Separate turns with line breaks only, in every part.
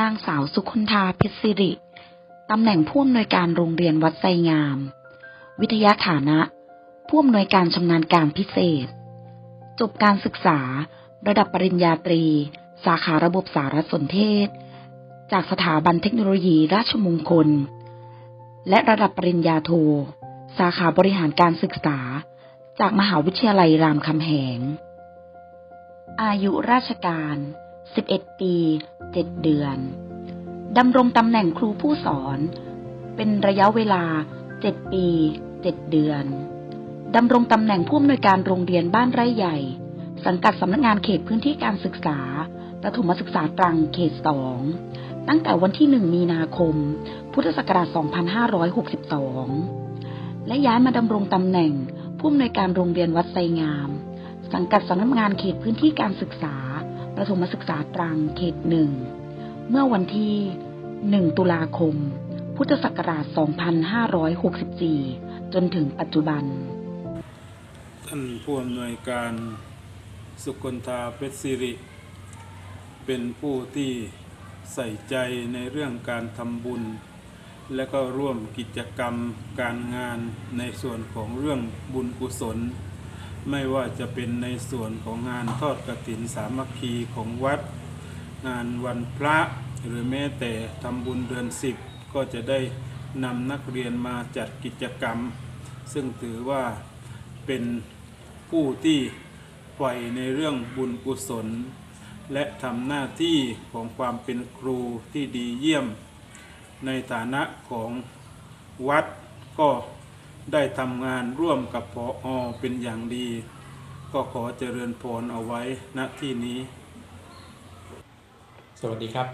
นางสาวสุคนธาเพชรสิริ ตำแหน่งผู้อำนวยการโรงเรียนวัดไซงาม วิทยาฐานะ ผู้อำนวยการชำนาญการพิเศษ จบการศึกษา ระดับปริญญาตรี สาขาระบบสารสนเทศ จากสถาบันเทคโนโลยีราชมงคล และระดับปริญญาโท สาขาบริหารการศึกษา จากมหาวิทยาลัยรามคำแหง อายุราชการ 11 ปี 7 เดือน ดำรงตำแหน่งครูผู้สอน เป็นระยะเวลา 7 ปี 7 เดือน ดำรงตำแหน่งผู้อำนวยการโรงเรียนบ้านไร่ใหญ่ สังกัดสำนักงานเขตพื้นที่การศึกษา ประถมศึกษาตรังเขต2ตั้งแต่วันที่ 1 มีนาคม พุทธศักราช 2562 และย้ายมาดำรงตำแหน่งผู้อำนวยการโรงเรียนวัดไซงาม สังกัดสำนักงานเขตพื้นที่การศึกษา ประถมศึกษาตรังเขตหนึ่ง เมื่อวันที่ 1 ตุลาคม พุทธศักราช 2564 จนถึงปัจจุบัน
ท่านผู้อำนวยการสุคนธาเพชรสิริ เป็นผู้ที่ใส่ใจในเรื่องการทำบุญ และก็ร่วมกิจกรรมการงานในส่วนของเรื่องบุญกุศล ไม่ว่าจะเป็นในส่วนของงานทอดกฐินสามัคคีของวัด งานวันพระหรือแม้แต่ทำบุญเดือนสิบก็จะได้นำนักเรียนมาจัดกิจกรรม ซึ่งถือว่าเป็นผู้ที่ใฝ่ในเรื่องบุญกุศล และทำหน้าที่ของความเป็นครูที่ดีเยี่ยม ในฐานะของวัดก็ ได้ทำงานร่วมกับพออเป็นอย่างดี ก็ขอเจริญพรเอาไว้ณที่นี้
สวัสดีครับ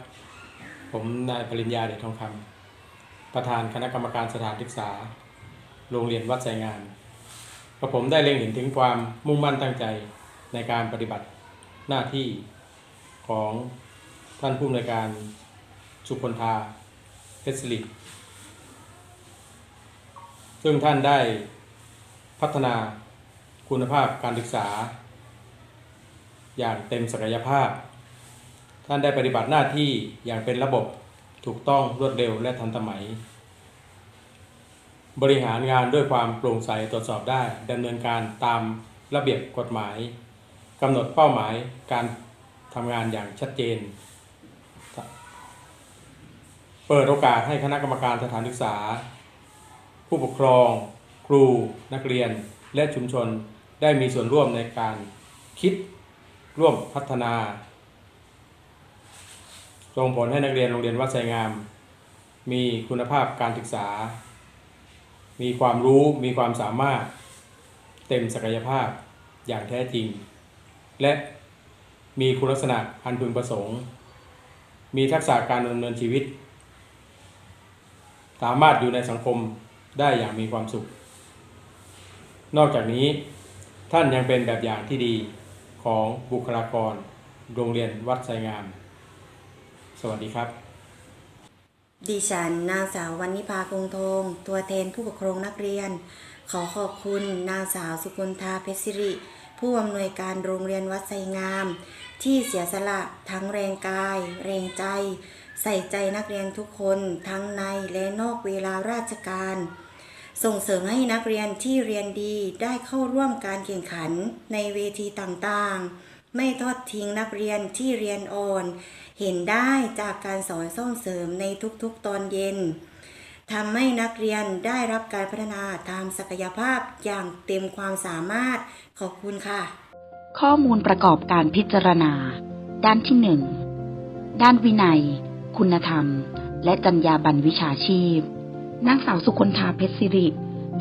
ผมนายปริญญาเดชทองคำประธานคณะกรรมการสถานศึกษา โรงเรียนวัดไซงานกระผมได้เล็งเห็นถึงความมุ่งมั่นตั้งใจในการปฏิบัติหน้าที่ของท่านผู้อำนวยการสุพลธาเพชรสิริ ซึ่งท่านได้พัฒนาคุณภาพการศึกษา อย่างเต็มศักยภาพ ท่านได้ปฏิบัติหน้าที่อย่างเป็นระบบถูกต้องรวดเร็วและทันสมัย บริหารงานด้วยความโปร่งใสตรวจสอบได้ดำเนินการตามระเบียบกฎหมายกำหนดเป้าหมายการทำงานอย่างชัดเจน เปิดโอกาสให้คณะกรรมการสถานศึกษา ผู้ปกครอง ครู นักเรียน และชุมชนได้มีส่วนร่วมในการคิดร่วมพัฒนาส่งผลให้นักเรียนโรงเรียนวัดไซงาม มีคุณภาพการศึกษา มีความรู้มีความสามารถ เต็มศักยภาพอย่างแท้จริง และมีคุณลักษณะอันพึงประสงค์ มีทักษะการดำเนินชีวิต สามารถอยู่ในสังคม ได้อย่างมีความสุข นอกจากนี้ท่านยังเป็นแบบอย่างที่ดีของบุคลากร โรงเรียนวัดไซงาม สวัสดีครับ
ดิฉันนางสาววันนิพาคงทง ตัวแทนผู้ปกครองนักเรียน ขอขอบคุณนางสาวสุกุลธาเพชรสิริ ผู้อำนวยการโรงเรียนวัดไซงาม ที่เสียสละทั้งแรงกาย แรงใจ ใส่ใจนักเรียนทุกคนทั้งในและนอกเวลาราชการ ส่งเสริมให้นักเรียนที่เรียนดีได้เข้าร่วมการแข่งขันในเวทีต่างๆ ไม่ทอดทิ้งนักเรียนที่เรียนอ่อน เห็นได้จากการสอนส่งเสริมในทุกๆตอนเย็นทำให้นักเรียนได้รับการพัฒนาตามศักยภาพอย่างเต็มความสามารถ ขอบคุณค่ะ
ข้อมูลประกอบการพิจารณา ด้านที่1ด้านวินัย คุณธรรม และจรรยาบรรณวิชาชีพ นางสาวสุคนธาเพชรสิริ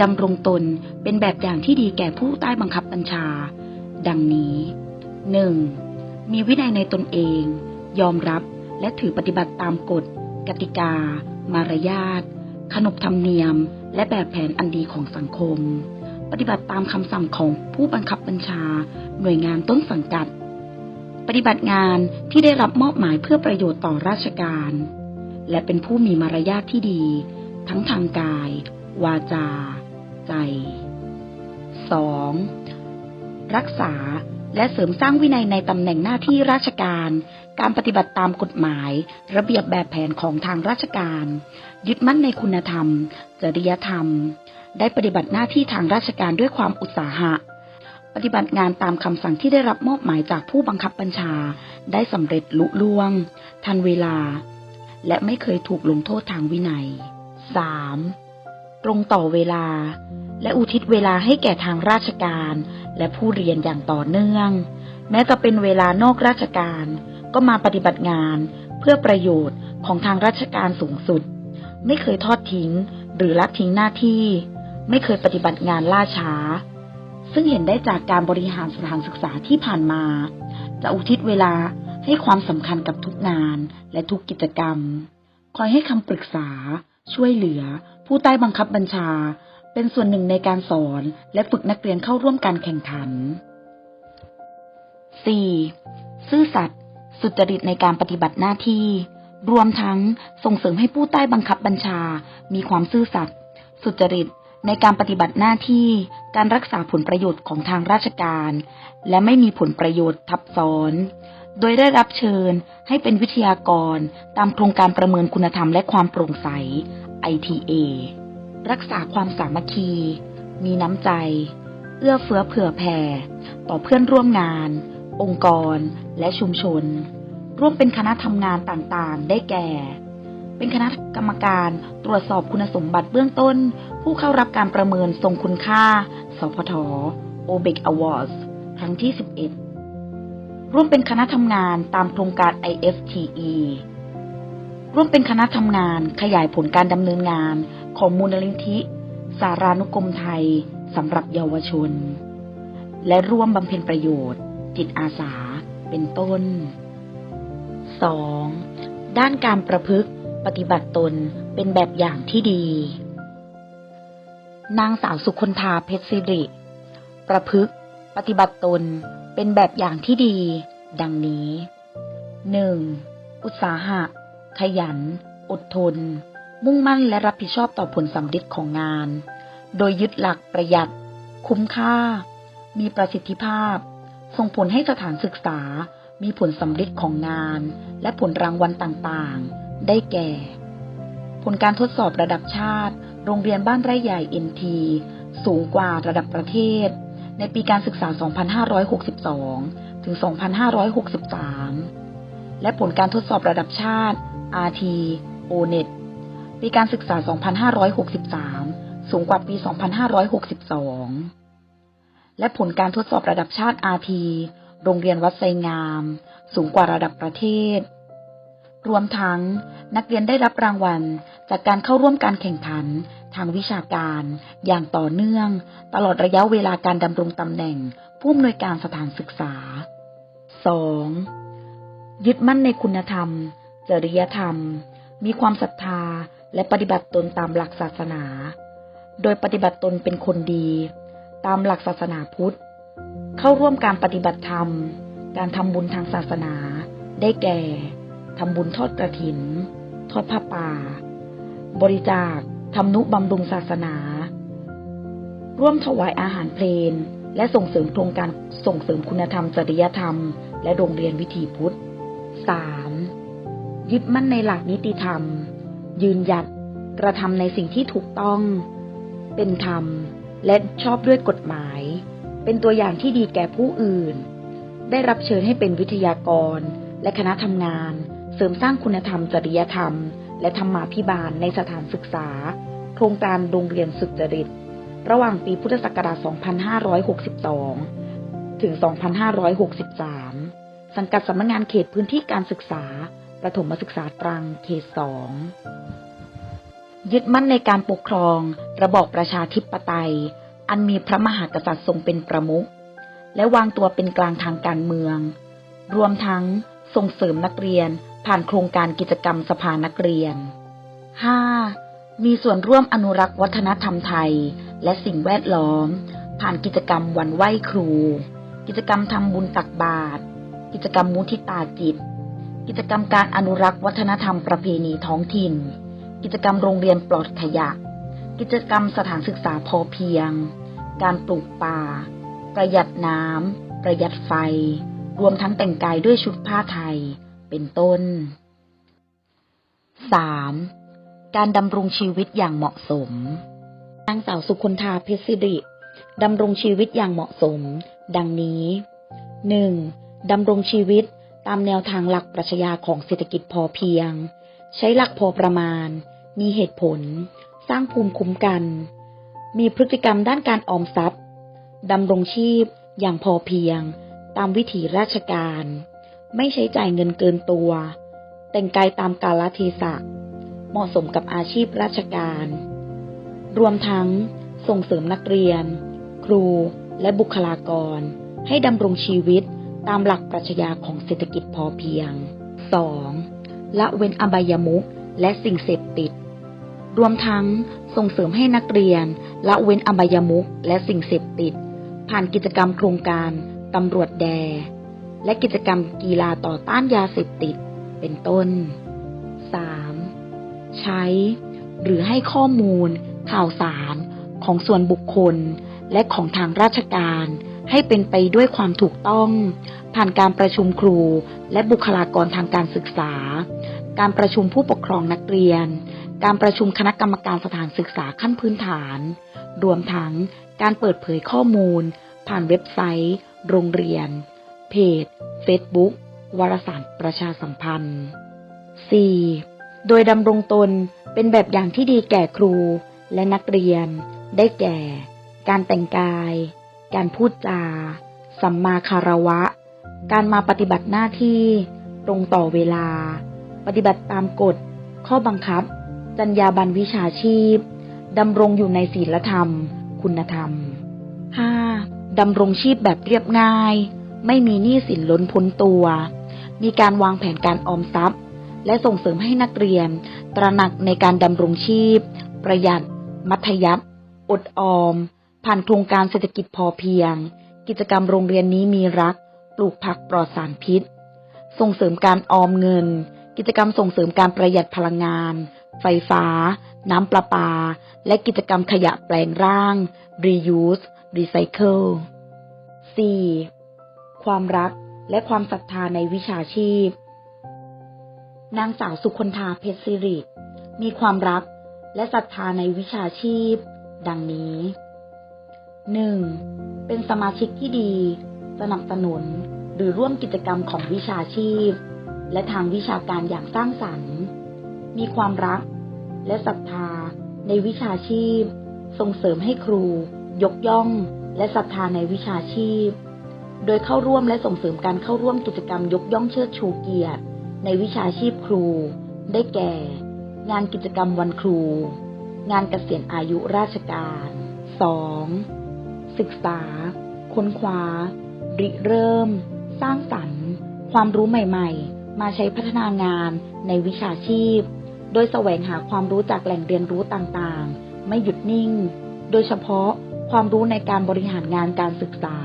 ดำรงตนเป็นแบบอย่างที่ดีแก่ผู้ใต้บังคับบัญชา ดังนี้ 1. มีวินัยในตนเอง ยอมรับและถือปฏิบัติตามกฎ กติกา มารยาท ขนบธรรมเนียม และแบบแผนอันดีของสังคม ปฏิบัติตามคำสั่งของผู้บังคับบัญชา หน่วยงานต้นสังกัด ปฏิบัติงานที่ได้รับมอบหมายเพื่อประโยชน์ต่อราชการ และเป็นผู้มีมารยาทที่ดี ทั้งทางกาย วาจา ใจ 2. รักษาและเสริมสร้างวินัยในตำแหน่งหน้าที่ราชการ การปฏิบัติตามกฎหมาย ระเบียบแบบแผนของทางราชการ ยึดมั่นในคุณธรรม จริยธรรม ได้ปฏิบัติหน้าที่ทางราชการด้วยความอุตสาหะ ปฏิบัติงานตามคำสั่งที่ได้รับมอบหมายจากผู้บังคับบัญชา ได้สำเร็จลุล่วง ทันเวลา และไม่เคยถูกลงโทษทางวินัย 3. ตรงต่อเวลา และอุทิศเวลาให้แก่ทางราชการ และผู้เรียนอย่างต่อเนื่อง แม้จะเป็นเวลานอกราชการ ก็มาปฏิบัติงานเพื่อประโยชน์ของทางราชการสูงสุด ไม่เคยทอดทิ้งหรือละทิ้งหน้าที่ ไม่เคยปฏิบัติงานล่าช้า ซึ่งเห็นได้จากการบริหารสถานศึกษาที่ผ่านมา จะอุทิศเวลาให้ความสำคัญกับทุกงานและทุกกิจกรรม คอยให้คำปรึกษา ช่วยเหลือ ผู้ใต้บังคับบัญชา เป็นส่วนหนึ่งในการสอนและฝึกนักเรียนเข้าร่วมการแข่งขัน 4. ซื่อสัตย์สุจริตในการปฏิบัติหน้าที่ รวมทั้งส่งเสริมให้ผู้ใต้บังคับบัญชา มีความซื่อสัตย์สุจริตในการปฏิบัติหน้าที่ การรักษาผลประโยชน์ของทางราชการ และไม่มีผลประโยชน์ทับซ้อน โดยได้รับเชิญให้เป็นวิทยากรตามโครงการประเมินคุณธรรมและความโปร่งใส ITA รักษาความสามัคคี มีน้ำใจ เอื้อเฟื้อเผื่อแผ่ ต่อเพื่อนร่วมงาน องค์กร และชุมชน ร่วมเป็นคณะทำงานต่างๆ ได้แก่ เป็นคณะกรรมการตรวจสอบคุณสมบัติเบื้องต้น ผู้เข้ารับการประเมินทรงคุณค่า สพท OBEC Awards ครั้งที่ 11 ร่วมเป็นคณะทำงานตามโครงการ IFTE ร่วมเป็นคณะทำงานขยายผลการดำเนินงานของมูลนิธิ สารานุกรมไทยสำหรับเยาวชน และร่วมบำเพ็ญประโยชน์ จิตอาสาเป็นต้น 2. ด้านการประพฤติปฏิบัติตนเป็นแบบอย่างที่ดี นางสาวสุคนธาเพชรสิริ ประพฤกษ์ปฏิบัติตน เป็นแบบอย่างที่ดี ดังนี้ 1. อุตสาหะ ขยัน อดทน มุ่งมั่นและรับผิดชอบต่อผลสำเร็จของงาน โดยยึดหลักประหยัด คุ้มค่า มีประสิทธิภาพ ส่งผลให้สถานศึกษา มีผลสำเร็จของงาน และผลรางวัลต่างๆ ได้แก่ ผลการทดสอบระดับชาติ โรงเรียนบ้านไร่ใหญ่ NT สูงกว่าระดับประเทศ ในปีการศึกษา 2562 ถึง 2563 และผลการทดสอบระดับชาติ RT ONET ปีการศึกษา 2563 สูงกว่าปี 2562 และผลการทดสอบระดับชาติ RT โรงเรียนวัดไซงาม สูงกว่าระดับประเทศ รวมทั้งนักเรียนได้รับรางวัลจากการเข้าร่วมการแข่งขัน ทางวิชาการ อย่างต่อเนื่อง ตลอดระยะเวลาการดำรงตำแหน่ง ผู้อำนวยการสถานศึกษา 2. ยึดมั่นในคุณธรรม จริยธรรม มีความศรัทธาและปฏิบัติตนตามหลักศาสนา โดยปฏิบัติตนเป็นคนดี ตามหลักศาสนาพุทธ เข้าร่วมการปฏิบัติธรรม การทำบุญทางศาสนา ได้แก่ทำบุญทอดกระถิน ทอดผ้าป่า บริจาค ทำนุบำรุงศาสนา ร่วมถวายอาหารเพลน และส่งเสริมโครงการส่งเสริมคุณธรรมจริยธรรม และโรงเรียนวิถีพุทธ 3. ยึดมั่นในหลักนิติธรรม ยืนหยัดกระทำในสิ่งที่ถูกต้อง เป็นธรรม และชอบด้วยกฎหมาย เป็นตัวอย่างที่ดีแก่ผู้อื่น ได้รับเชิญให้เป็นวิทยากร และคณะทำงาน เสริมสร้างคุณธรรมจริยธรรม และธรรมาภิบาลในสถานศึกษา โครงการโรงเรียนสุจริต ระหว่างปีพุทธศักราช 2562 ถึง 2563 สังกัดสำนักงานเขตพื้นที่การศึกษา ประถมศึกษาตรังเขต 2 ยึดมั่นในการปกครอง ระบอบประชาธิปไตย อันมีพระมหากษัตริย์ทรงเป็นประมุขและวางตัวเป็นกลางทางการเมือง รวมทั้งส่งเสริมนักเรียน ผ่านโครงการกิจกรรมสภานักเรียน 5. มีส่วนร่วมอนุรักษ์วัฒนธรรมไทย และสิ่งแวดล้อม ผ่านกิจกรรมวันไหว้ครู กิจกรรมทำบุญตักบาตรกิจกรรมมุทิตาจิต กิจกรรมการอนุรักษ์วัฒนธรรมประเพณีท้องถิ่น กิจกรรมโรงเรียนปลอดขยะ กิจกรรมสถานศึกษาพอเพียง การปลูกป่า ประหยัดน้ำประหยัดไฟ รวมทั้งแต่งกายด้วยชุดผ้าไทย เป็นต้น 3. การดำรงชีวิตอย่างเหมาะสม นางสาวสุคนธาเพชรสิริดำรงชีวิตอย่างเหมาะสม ดังนี้ 1. ดำรงชีวิตตามแนวทางหลักปรัชญาของเศรษฐกิจพอเพียง ใช้หลักพอประมาณ มีเหตุผล สร้างภูมิคุ้มกัน มีพฤติกรรมด้านการออมทรัพย์ดำรงชีพอย่างพอเพียง ตามวิถีราชการ ไม่ใช้จ่ายเงินเกินตัว แต่งกายตามกาลเทศะ เหมาะสมกับอาชีพราชการ รวมทั้งส่งเสริมนักเรียน ครู และบุคลากร ให้ดำรงชีวิตตามหลักปรัชญาของเศรษฐกิจพอเพียง 2. ละเว้นอบายมุขและสิ่งเสพติด รวมทั้งส่งเสริมให้นักเรียน ละเว้นอบายมุขและสิ่งเสพติด ผ่านกิจกรรมโครงการตำรวจแด และกิจกรรมกีฬาต่อต้านยาเสพติด เป็นต้น 3. ใช้ หรือให้ข้อมูล ข่าวสารของส่วนบุคคล และของทางราชการให้เป็นไปด้วยความถูกต้อง ผ่านการประชุมครูและบุคลากรทางการศึกษา การประชุมผู้ปกครองนักเรียน การประชุมคณะกรรมการสถานศึกษาขั้นพื้นฐาน รวมทั้งการเปิดเผยข้อมูล ผ่านเว็บไซต์ โรงเรียน เพจ Facebook วารสารประชาสัมพันธ์ 4. โดยดำรงตนเป็นแบบอย่างที่ดีแก่ครูและนักเรียน ได้แก่ การแต่งกาย การพูดจา สัมมาคารวะ การมาปฏิบัติหน้าที่ ตรงต่อเวลา ปฏิบัติตามกฎ ข้อบังคับ จรรยาบรรณวิชาชีพ ดำรงอยู่ในศีลธรรม คุณธรรม 5. ดำรงชีพแบบเรียบง่าย ไม่มีหนี้สินล้นพ้นตัว มีการวางแผนการออมทรัพย์ และส่งเสริมให้นักเรียน ตระหนักในการดำรงชีพ ประหยัด มัธยัติอดออม ผ่านโครงการเศรษฐกิจพอเพียง กิจกรรมโรงเรียนนี้มีรัก ปลูกผักปลอดสารพิษ ส่งเสริมการออมเงิน กิจกรรมส่งเสริมการประหยัดพลังงาน ไฟฟ้า น้ำประปา และกิจกรรมขยะแปลงร่าง reuse recycle 4. ความรักและความศรัทธาในวิชาชีพ นางสาวสุคนธาเพชรสิริมีความรักและศรัทธาในวิชาชีพ ดังนี้ 1. เป็นสมาชิกที่ดี สนับสนุนหรือร่วมกิจกรรมของวิชาชีพ และทางวิชาการอย่างสร้างสรรค์ มีความรักและศรัทธาในวิชาชีพ ส่งเสริมให้ครู ยกย่อง และศรัทธาในวิชาชีพ โดยเข้าร่วมและส่งเสริมการเข้าร่วมกิจกรรมยกย่องเชิดชูเกียรติ ในวิชาชีพครู ได้แก่ งานกิจกรรมวันครู งานเกษียณอายุราชการ 2. ศึกษา ค้นคว้า ริเริ่ม สร้างสรรค์ ความรู้ใหม่ๆ มาใช้พัฒนางานในวิชาชีพ โดยแสวงหาความรู้จากแหล่งเรียนรู้ต่างๆ ไม่หยุดนิ่ง โดยเฉพาะความรู้ในการบริหารงานการศึกษา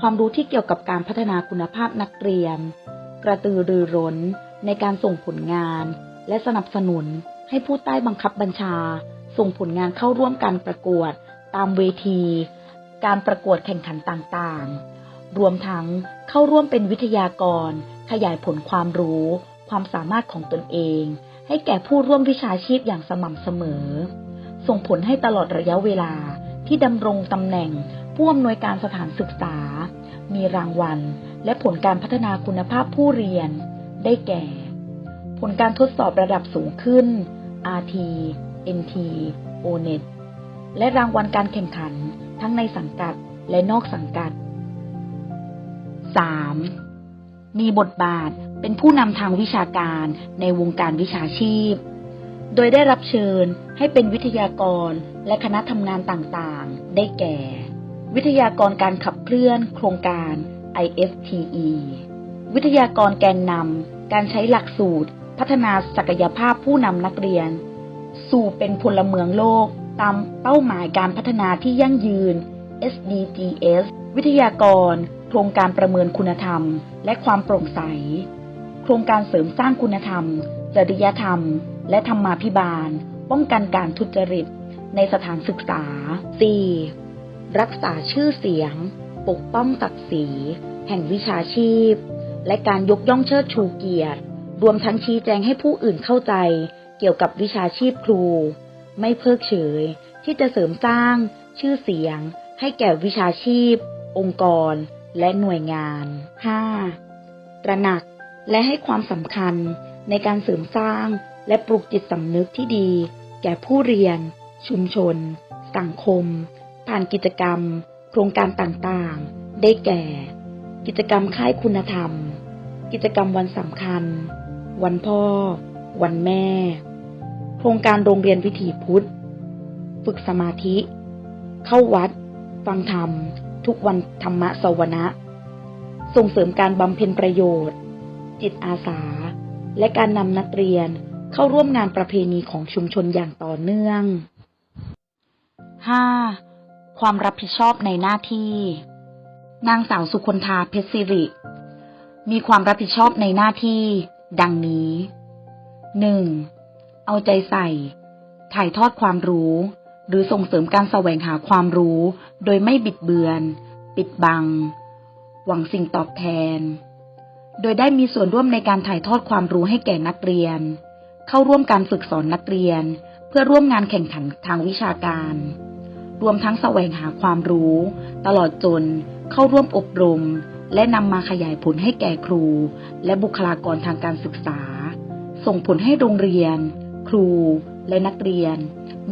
ความรู้ที่เกี่ยวกับการพัฒนาคุณภาพนักเรียน กระตือรือร้นในการส่งผลงาน และสนับสนุนให้ผู้ใต้บังคับบัญชา ส่งผลงานเข้าร่วมการประกวด ตามเวที การประกวดแข่งขันต่างๆ รวมทั้งเข้าร่วมเป็นวิทยากร ขยายผลความรู้ ความสามารถของตนเอง ให้แก่ผู้ร่วมวิชาชีพอย่างสม่ำเสมอ ส่งผลให้ตลอดระยะเวลาที่ดำรงตำแหน่ง ผู้อำนวยการสถานศึกษา มีรางวัล และผลการพัฒนาคุณภาพผู้เรียน ได้แก่ ผลการทดสอบระดับสูงขึ้น RT NT ONET และรางวัลการแข่งขันทั้งในสังกัดและนอกสังกัด 3. มีบทบาทเป็นผู้นำทางวิชาการในวงการวิชาชีพ โดยได้รับเชิญให้เป็นวิทยากรและคณะทำงานต่างๆ ได้แก่ วิทยากรการขับเคลื่อน โครงการ IFTE วิทยากรแกนนำการใช้หลักสูตร พัฒนาศักยภาพผู้นำนักเรียน สู่เป็นพลเมืองโลก ตามเป้าหมายการพัฒนาที่ยั่งยืน SDGs วิทยากร โครงการประเมินคุณธรรม และความโปร่งใส โครงการเสริมสร้างคุณธรรม จริยธรรม และธรรมาภิบาล ป้องกันการทุจริต ในสถานศึกษา 4. รักษาชื่อเสียง ปกป้องศักดิ์ศรี แห่งวิชาชีพ และการยกย่องเชิดชูเกียรติ รวมทั้งชี้แจงให้ผู้อื่นเข้าใจ เกี่ยวกับวิชาชีพครู ไม่เพิกเฉย ที่จะเสริมสร้าง ชื่อเสียง ให้แก่วิชาชีพ องค์กร และหน่วยงาน 5. ตระหนักและให้ความสำคัญในการเสริมสร้างและปลูกจิตสำนึกที่ดี แก่ผู้เรียน ชุมชน สังคม ผ่านกิจกรรม โครงการต่างๆ ได้แก่ กิจกรรมค่ายคุณธรรม กิจกรรมวันสำคัญ วันพ่อ วันแม่ โครงการโรงเรียนวิถีพุทธ ฝึกสมาธิ เข้าวัด ฟังธรรม ทุกวันธรรมะสวนะ ส่งเสริมการบำเพ็ญประโยชน์ จิตอาสา และการนำนักเรียนเข้าร่วมงานประเพณีของชุมชนอย่างต่อเนื่อง 5. ความรับผิดชอบในหน้าที่ นางสาวสุคนธาเพชรสิริ มีความรับผิดชอบในหน้าที่ ดังนี้ 1. เอาใจใส่ ถ่ายทอดความรู้ หรือส่งเสริมการแสวงหาความรู้ โดยไม่บิดเบือน ปิดบัง หวังสิ่งตอบแทน โดยได้มีส่วนร่วมในการถ่ายทอดความรู้ให้แก่นักเรียน เข้าร่วมการฝึกสอนนักเรียน เพื่อร่วมงานแข่งขันทางวิชาการ รวมทั้งแสวงหาความรู้ ตลอดจนเข้าร่วมอบรม และนำมาขยายผลให้แก่ครู และบุคลากรทางการศึกษา ส่งผลให้โรงเรียน ครูและนักเรียน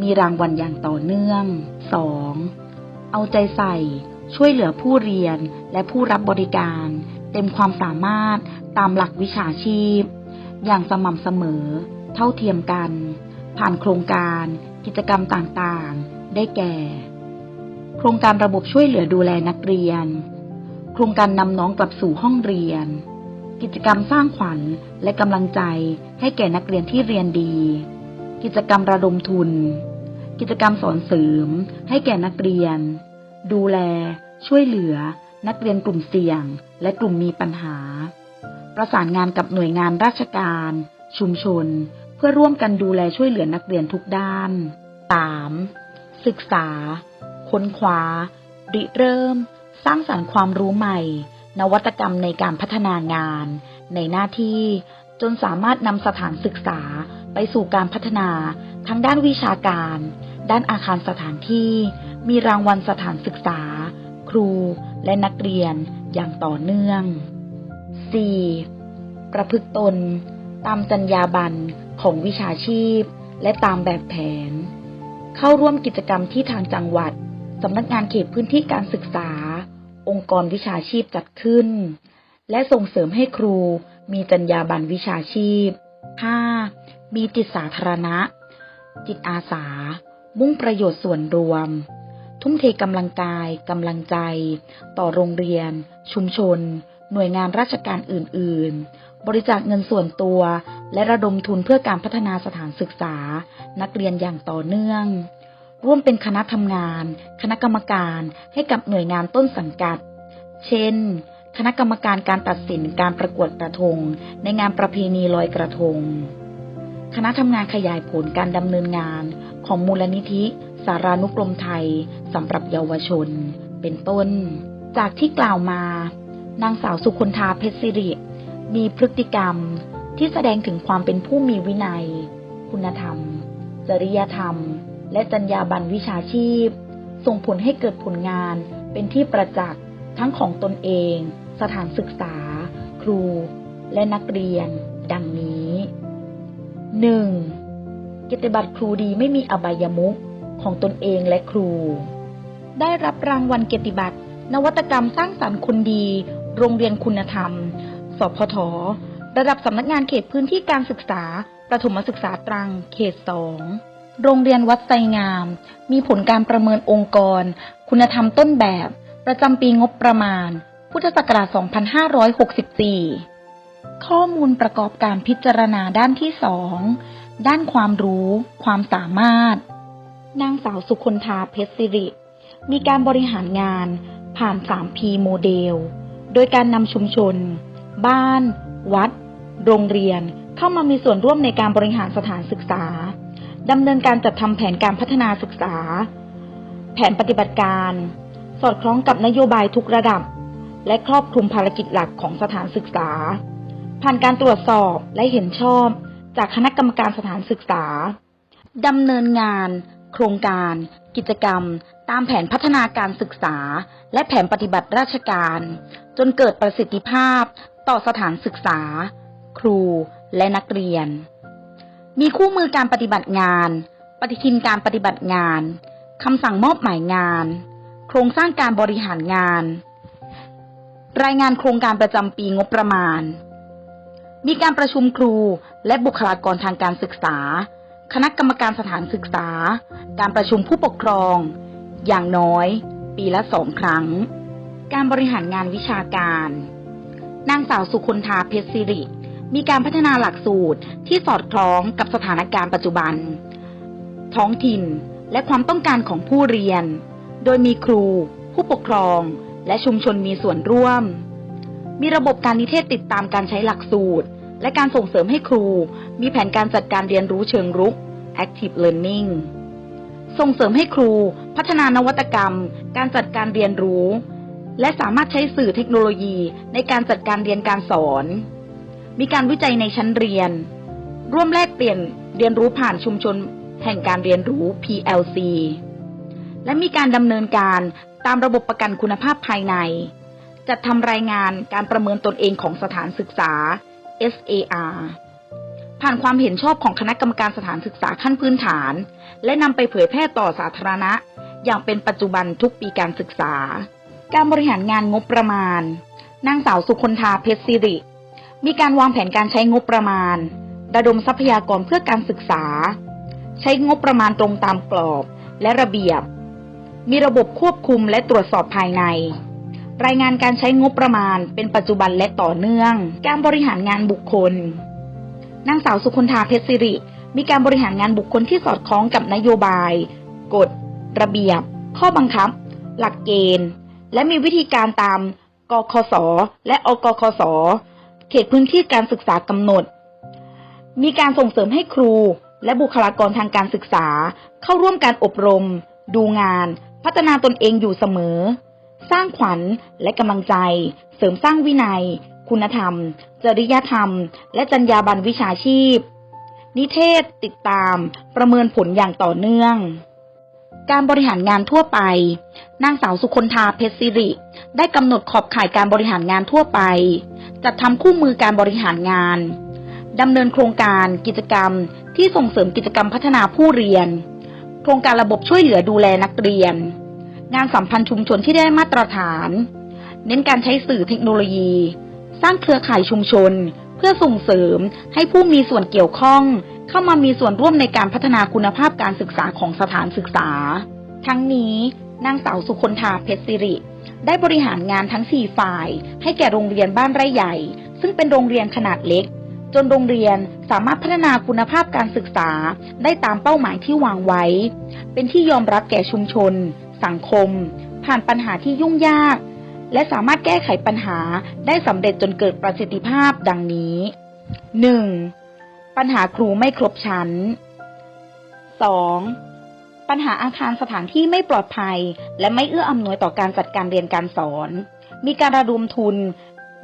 มีรางวัลอย่างต่อเนื่อง 2. เอาใจใส่ ช่วยเหลือผู้เรียนและผู้รับบริการ เต็มความสามารถตามหลักวิชาชีพ อย่างสม่ำเสมอ เท่าเทียมกัน ผ่านโครงการ กิจกรรมต่างๆ ได้แก่ โครงการระบบช่วยเหลือดูแลนักเรียน โครงการนำน้องกลับสู่ห้องเรียน กิจกรรมสร้างขวัญและกำลังใจให้แก่นักเรียนที่เรียนดี กิจกรรมระดมทุน กิจกรรมสอนเสริม ให้แก่นักเรียน ดูแล ช่วยเหลือ นักเรียนกลุ่มเสี่ยง และกลุ่มมีปัญหา ประสานงานกับหน่วยงานราชการ ชุมชน เพื่อร่วมกันดูแลช่วยเหลือนักเรียนทุกด้าน 3. ศึกษา ค้นคว้า ริเริ่ม สร้างสรรค์ความรู้ใหม่ นวัตกรรมในการพัฒนางาน ในหน้าที่จนสามารถนำสถานศึกษาไปสู่การพัฒนาทั้งด้านวิชาการ ด้านอาคารสถานที่ มีรางวัลสถานศึกษา ครูและนักเรียนอย่างต่อเนื่อง 4. ประพฤติตน ตามจรรยาบรรณของวิชาชีพ และตามแบบแผน เข้าร่วมกิจกรรมที่ทางจังหวัดสำนักงานเขตพื้นที่การศึกษา องค์กรวิชาชีพจัดขึ้น และส่งเสริมให้ครูมีจรรยาบรรณวิชาชีพ 5. มีจิตสาธารณะ จิตอาสา มุ่งประโยชน์ส่วนรวม ทุ่มเทกำลังกายกำลังใจ ต่อโรงเรียน ชุมชน หน่วยงานราชการอื่น ๆ บริจาคเงินส่วนตัว และระดมทุนเพื่อการพัฒนาสถานศึกษา นักเรียนอย่างต่อเนื่อง ร่วมเป็นคณะทำงาน คณะกรรมการให้กับหน่วยงานต้นสังกัด เช่น คณะกรรมการการตัดสินการประกวดกระทง ในงานประเพณีลอยกระทง คณะทำงานขยายผลการดำเนินงานของมูลนิธิ สารานุกรมไทยสำหรับเยาวชน เป็นต้น จากที่กล่าวมา นางสาวสุคนธาเพชรสิริมีพฤติกรรม ที่แสดงถึงความเป็นผู้มีวินัย คุณธรรม จริยธรรม และจรรยาบรรณวิชาชีพ ส่งผลให้เกิดผลงานเป็นที่ประจักษ์ทั้งของตนเอง สถานศึกษา ครู และนักเรียน ดังนี้ 1. กิตติบัตรครูดีไม่มีอบายมุขของตนเองและครู ได้รับรางวัลเกียรติบัตรนวัตกรรมสร้างสรรค์คนดี โรงเรียนคุณธรรม สพท ระดับสำนักงานเขตพื้นที่การศึกษา ประถมศึกษาตรัง เขตสองโรงเรียนวัดไซงาม มีผลการประเมินองค์กร คุณธรรมต้นแบบ ประจำปีงบประมาณ พุทธศักราช 2564 ข้อมูลประกอบการพิจารณาด้านที่สองด้านความรู้ ความสามารถ นางสาวสุคนธาเพชรสิริ มีการบริหารงานผ่าน 3P โมเดล โดยการนำชุมชน บ้าน วัด โรงเรียนเข้ามามีส่วนร่วมในการบริหารสถานศึกษาดำเนินการจัดทำแผนการพัฒนาศึกษา แผนปฏิบัติการ สอดคล้องกับนโยบายทุกระดับ และครอบคลุมภารกิจหลักของสถานศึกษา ผ่านการตรวจสอบและเห็นชอบจากคณะกรรมการสถานศึกษาดำเนินงาน โครงการ กิจกรรม ตามแผนพัฒนาการศึกษา และแผนปฏิบัติราชการ จนเกิดประสิทธิภาพต่อสถานศึกษา ครูและนักเรียน มีคู่มือการปฏิบัติงาน ปฏิทินการปฏิบัติงานคำสั่งมอบหมายงาน โครงสร้างการบริหารงาน รายงานโครงการประจำปีงบประมาณ มีการประชุมครูและบุคลากรทางการศึกษา คณะกรรมการสถานศึกษา การประชุมผู้ปกครอง อย่างน้อย ปีละสองครั้ง การบริหารงานวิชาการ นางสาวสุคนธาเพชรสิริ มีการพัฒนาหลักสูตรที่สอดคล้องกับสถานการณ์ปัจจุบัน ท้องถิ่นและความต้องการของผู้เรียน โดยมีครู ผู้ปกครอง และชุมชนมีส่วนร่วม มีระบบการนิเทศติดตามการใช้หลักสูตร และการส่งเสริมให้ครู มีแผนการจัดการเรียนรู้เชิงรุก active learning ส่งเสริมให้ครูพัฒนานวัตกรรม การจัดการเรียนรู้ และสามารถใช้สื่อเทคโนโลยีในการจัดการเรียนการสอน มีการวิจัยในชั้นเรียน ร่วมแลกเปลี่ยนเรียนรู้ผ่านชุมชนแห่งการเรียนรู้ PLC และมีการดำเนินการตามระบบประกันคุณภาพภายใน จัดทำรายงานการประเมินตนเองของสถานศึกษา SAR ผ่านความเห็นชอบของคณะกรรมการสถานศึกษาขั้นพื้นฐาน และนำไปเผยแพร่ต่อสาธารณะ อย่างเป็นปัจจุบันทุกปีการศึกษา การบริหารงานงบประมาณ นางสาวสุคนธาเพชรสิริ มีการวางแผนการใช้งบประมาณ ระดมทรัพยากรเพื่อการศึกษา ใช้งบประมาณตรงตามกรอบและระเบียบ มีระบบควบคุมและตรวจสอบภายใน รายงานการใช้งบประมาณเป็นปัจจุบันและต่อเนื่อง การบริหารงานบุคคล นางสาวสุคนธาเพชรสิริ มีการบริหารงานบุคคลที่สอดคล้องกับนโยบาย กฎ ระเบียบ ข้อบังคับ หลักเกณฑ์ และมีวิธีการตามกคส และอกคส ตพื้นที่การศึกษากำหนด มีการส่งเสริมให้ครูและบุคลากรทางการศึกษา เข้าร่วมการอบรม ดูงาน พัฒนาตนเองอยู่เสมอ สร้างขวัญและกำลังใจ เสริมสร้างวินัย คุณธรรม จริยธรรม และจรรยาบรรณวิชาชีพ นิเทศติดตามประเมินผลอย่างต่อเนื่อง การบริหารงานทั่วไป นางสาวสุคนธาเพชรสิริ ได้กำหนดขอบข่ายการบริหารงานทั่วไป จัดทำคู่มือการบริหารงานดำเนินโครงการกิจกรรมที่ส่งเสริมกิจกรรมพัฒนาผู้เรียน โครงการระบบช่วยเหลือดูแลนักเรียน งานสัมพันธ์ชุมชนที่ได้มาตรฐาน เน้นการใช้สื่อเทคโนโลยี สร้างเครือข่ายชุมชน เพื่อส่งเสริมให้ผู้มีส่วนเกี่ยวข้อง เข้ามามีส่วนร่วมในการพัฒนาคุณภาพการศึกษาของสถานศึกษา ทั้งนี้นางสาวสุคนธาเพชรสิริ ได้บริหารงานทั้ง 4 ฝ่าย ให้แก่โรงเรียนบ้านไร่ใหญ่ ซึ่งเป็นโรงเรียนขนาดเล็ก จนโรงเรียนสามารถพัฒนาคุณภาพการศึกษา ได้ตามเป้าหมายที่วางไว้ เป็นที่ยอมรับแก่ชุมชน สังคม ผ่านปัญหาที่ยุ่งยาก และสามารถแก้ไขปัญหาได้สำเร็จจนเกิดประสิทธิภาพดังนี้ 1. ปัญหาครูไม่ครบชั้น 2. ปัญหาอาคารสถานที่ไม่ปลอดภัย และไม่เอื้ออำนวยต่อการจัดการเรียนการสอน มีการระดมทุน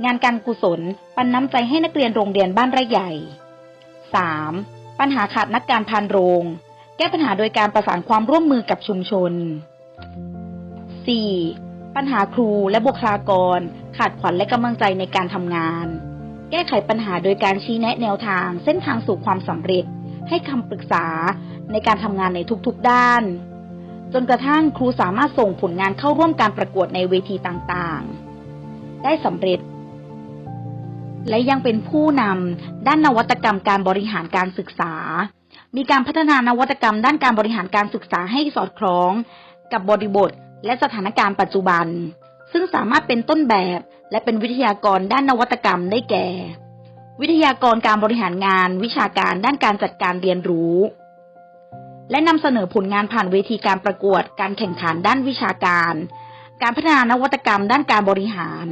งานการกุศล ปันน้ำใจให้นักเรียนโรงเรียนบ้านไร่ใหญ่ 3. ปัญหาขาดนักการพานโรง แก้ปัญหาโดยการประสานความร่วมมือกับชุมชน 4. ปัญหาครูและบุคลากร ขาดขวัญและกำลังใจในการทำงาน แก้ไขปัญหาโดยการชี้แนะแนวทางเส้นทางสู่ความสำเร็จ ให้คำปรึกษาในการทำงานในทุกๆด้าน จนกระทั่งครูสามารถส่งผลงานเข้าร่วมการประกวดในเวทีต่างๆ ได้สำเร็จ และยังเป็นผู้นำด้านนวัตกรรมการบริหารการศึกษา มีการพัฒนานวัตกรรมด้านการบริหารการศึกษาให้สอดคล้อง กับบริบทและสถานการณ์ปัจจุบัน ซึ่งสามารถเป็นต้นแบบ และเป็นวิทยากรด้านนวัตกรรมได้แก่ วิทยากรการบริหารงาน วิชาการด้านการจัดการเรียนรู้ และนำเสนอผลงานผ่านเวทีการประกวด การแข่งขันด้านวิชาการ การพัฒนานวัตกรรมด้านการบริหาร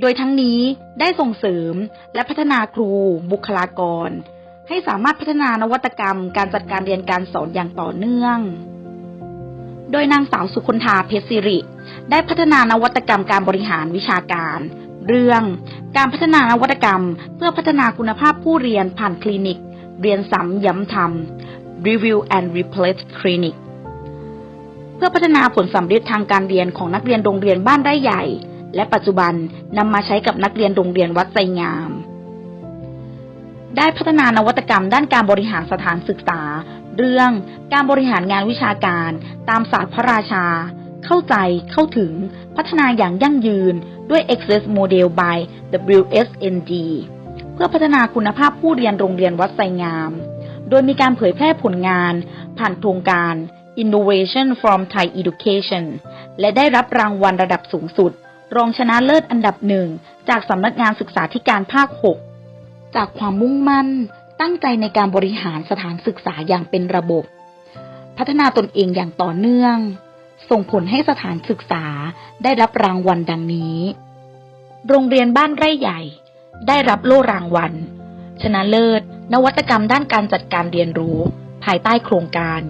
โดยทั้งนี้ได้ส่งเสริมและพัฒนาครู บุคลากร ให้สามารถพัฒนานวัตกรรม การจัดการเรียนการสอนอย่างต่อเนื่อง โดยนางสาวสุคนธาเพชรสิริ ได้พัฒนานวัตกรรมการบริหารวิชาการ เรื่อง การพัฒนานวัตกรรม เพื่อพัฒนาคุณภาพผู้เรียนผ่านคลินิก เรียนซ้ำย้ำทำ Review and Replace Clinic เพื่อพัฒนาผลสำเร็จทางการเรียนของนักเรียนโรงเรียนบ้านไร่ใหญ่ และปัจจุบันนำมาใช้กับนักเรียนโรงเรียนวัดไซงาม ได้พัฒนานวัตกรรมด้านการบริหารสถานศึกษา เรื่องการบริหารงานวิชาการตามศาสตร์พระราชา เข้าใจเข้าถึงพัฒนาอย่างยั่งยืนด้วย Access Model by WSND เพื่อพัฒนาคุณภาพผู้เรียนโรงเรียนวัดไซงาม โดยมีการเผยแพร่ผลงาน ผ่านโครงการ Innovation from Thai Education และได้รับรางวัลระดับสูงสุด รองชนะเลิศอันดับหนึ่งจากสำนักงานศึกษาธิการภาค 6 จากความมุ่งมั่น ตั้งใจในการบริหารสถานศึกษาอย่างเป็นระบบ พัฒนาตนเองอย่างต่อเนื่อง ส่งผลให้สถานศึกษาได้รับรางวัลดังนี้ โรงเรียนบ้านไร่ใหญ่ ได้รับโล่รางวัล ชนะเลิศ นวัตกรรมด้านการจัดการเรียนรู้ ภายใต้โครงการ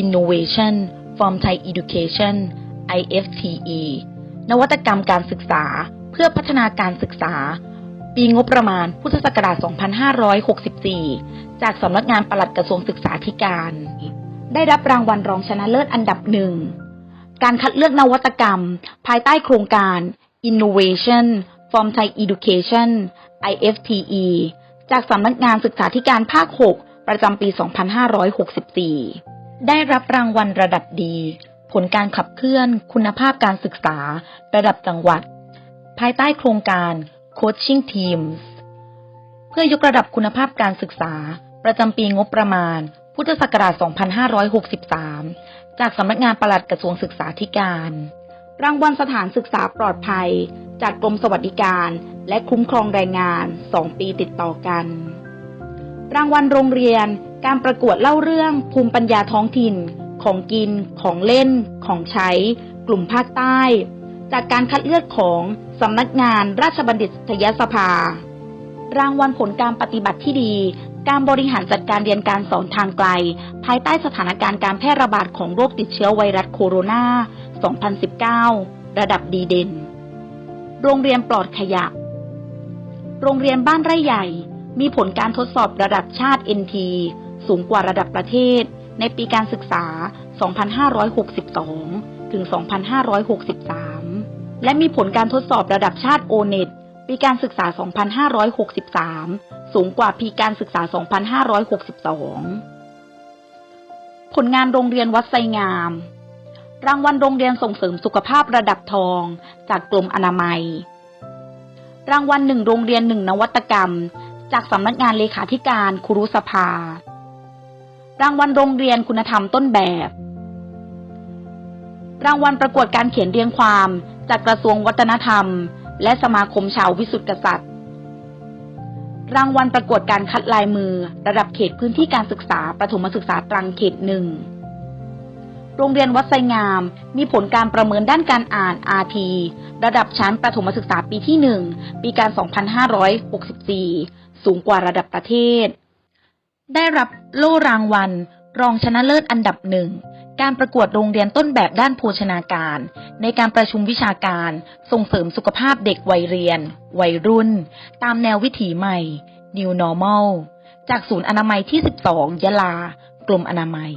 Innovation from Thai Education IFTE นวัตกรรมการศึกษา เพื่อพัฒนาการศึกษา ปีงบประมาณ พุทธศักราช 2564 จากสำนักงานปลัดกระทรวงศึกษาธิการ ได้รับรางวัลรองชนะเลิศอันดับหนึ่ง การคัดเลือกนวัตกรรม ภายใต้โครงการ Innovation from Thai Education IFTE จากสำนักงานศึกษาธิการภาค 6 ประจำปี 2564 ได้รับรางวัลระดับดี ผลการขับเคลื่อนคุณภาพการศึกษา ระดับจังหวัด ภายใต้โครงการ Coaching Teams เพื่อยกระดับคุณภาพการศึกษา ประจำปีงบประมาณ พุทธศักราช 2563 จากสำนักงานปลัดกระทรวงศึกษาธิการ รางวัลสถานศึกษาปลอดภัย จากกรมสวัสดิการ และคุ้มครองแรงงาน 2 ปีติดต่อกัน รางวัลโรงเรียนการประกวดเล่าเรื่องภูมิปัญญาท้องถิ่น ของกิน ของเล่น ของใช้ กลุ่มภาคใต้ จากการคัดเลือกของสำนักงานราชบัณฑิตยสภา รางวัลผลการปฏิบัติที่ดี การบริหารจัดการเรียนการสอนทางไกล ภายใต้สถานการณ์การแพร่ระบาดของโรคติดเชื้อไวรัสโคโรนา 2019 ระดับดีเด่น โรงเรียนปลอดขยะ โรงเรียนบ้านไร่ใหญ่ มีผลการทดสอบระดับชาติ NT สูงกว่าระดับประเทศ ในปีการศึกษา 2562 ถึง 2563 และมีผลการทดสอบระดับชาติ O-NET ปีการศึกษา 2563 สูงกว่าปีการศึกษา 2562 ผลงานโรงเรียนวัดไซงาม รางวัลโรงเรียนส่งเสริมสุขภาพระดับทอง จากกรมอนามัย รางวัลหนึ่งโรงเรียนหนึ่งนวัตกรรม จากสำนักงานเลขาธิการครุสภา รางวัลโรงเรียนคุณธรรมต้นแบบ รางวัลประกวดการเขียนเรียงความ จากกระทรวงวัฒนธรรม และสมาคมชาววิสุทธิกษัตริย์ รางวัลประกวดการคัดลายมือ ระดับเขตพื้นที่การศึกษาประถมศึกษาตรังเขตหนึ่งโรงเรียนวัดไซงาม มีผลการประเมินด้านการอ่าน RT ระดับชั้นประถมศึกษาปีที่ 1 ปีการ 2564 สูงกว่าระดับประเทศ ได้รับโล่รางวัล รองชนะเลิศอันดับหนึ่ง การประกวดโรงเรียนต้นแบบด้านโภชนาการ ในการประชุมวิชาการ ส่งเสริมสุขภาพเด็กวัยเรียน วัยรุ่น ตามแนววิถีใหม่ New Normal จากศูนย์อนามัยที่ 12 ยะลา กรมอนามัย